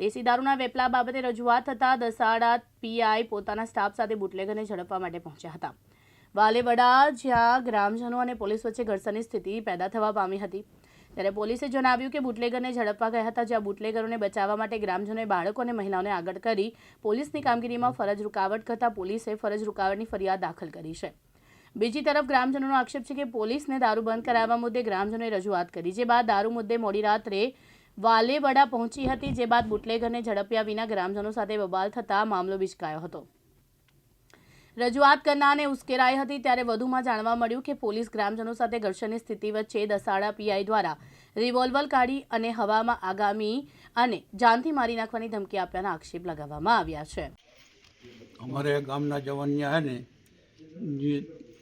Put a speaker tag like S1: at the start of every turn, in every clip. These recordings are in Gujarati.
S1: દેશી દારૂના વેપલા બાબતે રજૂઆત થતાં દસાડા પીઆઈ પોતાના સ્ટાફ સાથે બુટલેગરને ઝડપવા માટે પહોંચ્યા હતા. વાલેવડા, જ્યાં ગ્રામજનો અને પોલીસ વચ્ચે ઘર્ષણની સ્થિતિ પેદા થવા પામી હતી. ત્યારે પોલીસે જણાવ્યું કે બુટલેગરને ઝડપવા ગયા હતા, જ્યાં બુટલેગરોને બચાવવા માટે ગ્રામજનોએ બાળકો અને મહિલાઓને આગળ કરી પોલીસની કામગીરીમાં ફરજ રૂકાવટ કરતા પોલીસે ફરજ રૂકાવટની ફરિયાદ દાખલ કરી છે. બીજી તરફ ગ્રામજનોનો આક્ષેપ છે કે પોલીસને દારૂ બંધ કરાવવા મુદ્દે ગ્રામજનોએ રજૂઆત કરી, જે બાદ દારૂ મુદ્દે મોડી રાત્રે વાલેવડા પહોંચી હતી, જે બાદ બુટલેગરને ઝડપ્યા વિના ગ્રામજનો સાથે બબાલ થતા મામલો બિચકાયો હતો. રજૂઆત કરનારને ઉશ્કેરાઈ હતી, ત્યારે વધુમાં જાણવા મળ્યું કે પોલીસ ગ્રામજનો સાથે ઘર્ષણની સ્થિતિ વચ્ચે દસાડા પીઆઈ દ્વારા રિવોલ્વર કાઢી અને હવામાં આગામી અને જાનથી મારી નાખવાની ધમકી આપ્યાના આક્ષેપ લગાવવામાં આવ્યા છે.
S2: અમારે ગામના જવાનિયા હે ને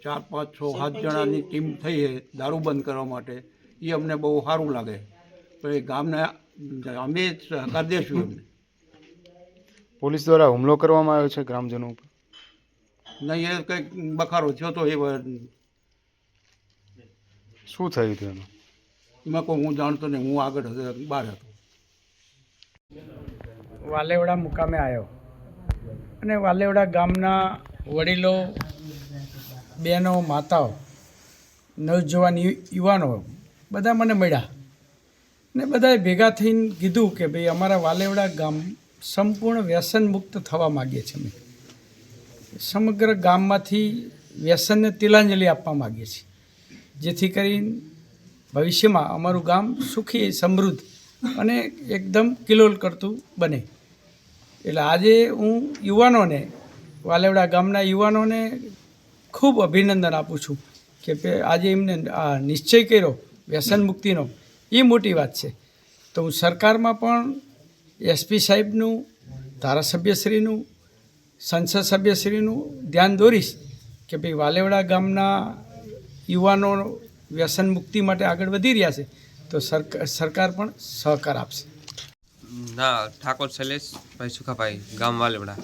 S2: ચાર, પાંચ, છ, સાત જણાની ટીમ થઈ દારૂ બંધ કરવા માટે એ અમને બહુ સારું લાગે. તો એ ગામના અમે સહકાર દેશું એમને.
S3: પોલીસ દ્વારા હુમલો કરવામાં આવ્યો છે ગ્રામજનો ઉપર?
S2: નહીં એ કંઈક બખારો થયો તો એ
S3: શું થયું હતું એમાં?
S2: એમાં કોઈ હું જાણતો નહીં હું આગળ હતો, બહાર હતો.
S4: વાલેવડા મુકામે આવ્યો. અને વાલેવડા ગામના વડીલો બહેનો માતાઓ નવજવાન યુવાનો બધા મને મળ્યા. ને બધાએ ભેગા થઈને કીધું કે ભાઈ અમારા વાલેવડા ગામ સંપૂર્ણ વ્યસન મુક્ત થવા માગીએ છીએ અમે. સમગ્ર ગામમાંથી વ્યસનને તિલાંજલિ આપવા માગીએ છીએ જેથી કરીને ભવિષ્યમાં અમારું ગામ સુખી, સમૃદ્ધ અને એકદમ કિલોલ કરતું બને. એટલે આજે હું યુવાનોને, વાલેવડા ગામના યુવાનોને ખૂબ અભિનંદન આપું છું કે આજે એમને આ નિશ્ચય કર્યો વ્યસન મુક્તિનો એ મોટી વાત છે. તો હું સરકારમાં પણ એસપી સાહેબનું, ધારાસભ્યશ્રીનું, સંસદ સભ્યશ્રીનું ધ્યાન દોરીશ કે ભાઈ વાલેવડા ગામના યુવાનો વ્યસન મુક્તિ માટે આગળ વધી રહ્યા છે, તો સરકાર સરકાર પણ સહકાર આપશે.
S5: ના, ઠાકોર શૈલેષભાઈ સુખાભાઈ, ગામ વાલેવડા.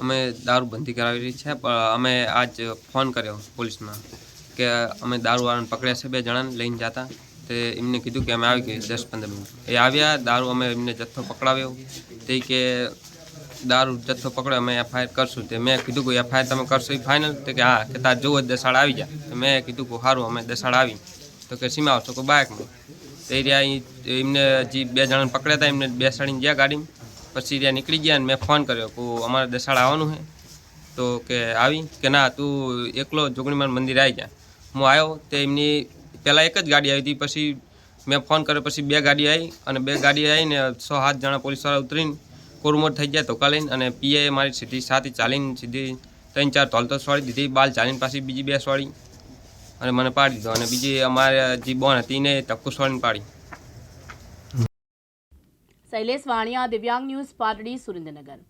S5: અમે દારૂબંધી કરાવેલી છે, પણ અમે આજ ફોન કર્યો પોલીસમાં કે અમે દારૂવાળાને પકડ્યા છે, બે જણાને લઈને જતા. તે એમને કીધું કે અમે આવી ગઈ દસ પંદર મિનિટ. એ આવ્યા, દારૂ અમે એમને જથ્થો પકડાવ્યો. તે કે દારૂ જથ્થો પકડ્યો અમે એફઆઈઆર કરશું. તે મેં કીધું કે એફઆઈઆર તમે કરશો એ ફાઇનલ તો કે હા. કે તાર જુઓ જ દસાડ આવી જાય મેં કીધું કે સારું, અમે દસાડ આવી તો કે સીમા આવશો કે બાઇકમાં તે રહ્યા એમને હજી બે જણાને પકડ્યા હતા, એમને બેસાડીને ગયા ગાડીમાં. પછી ત્યાં નીકળી ગયા અને મેં ફોન કર્યો કે અમારે દસાડ આવવાનું છે. તો કે આવી કે ના, તું એકલો જોગણીમાન મંદિર આવી ગયા હું આવ્યો, તે એમની પહેલાં એક જ ગાડી આવી હતી. પછી મેં ફોન કર્યો, પછી બે ગાડી આવી અને બે ગાડી આવીને છ સાત જણા પોલીસવાળા ઉતરીને કોરમોટ થઈ ગયા ધોકા લઈને અને પીએ મારી સીધી સાથે ચાલીને સીધી ત્રણ ચાર તોલતો સોળી દીધી, બાલ ચાલીને પાછી બીજી બે સોળી અને મને પાડી દીધો અને બીજી અમારે જે બોન હતી ને તક્કુ સોળીને પાડી.
S1: શૈલેષ વાણિયા, દિવ્યાંગ ન્યૂઝ, પાટડી સુરેન્દ્રનગર.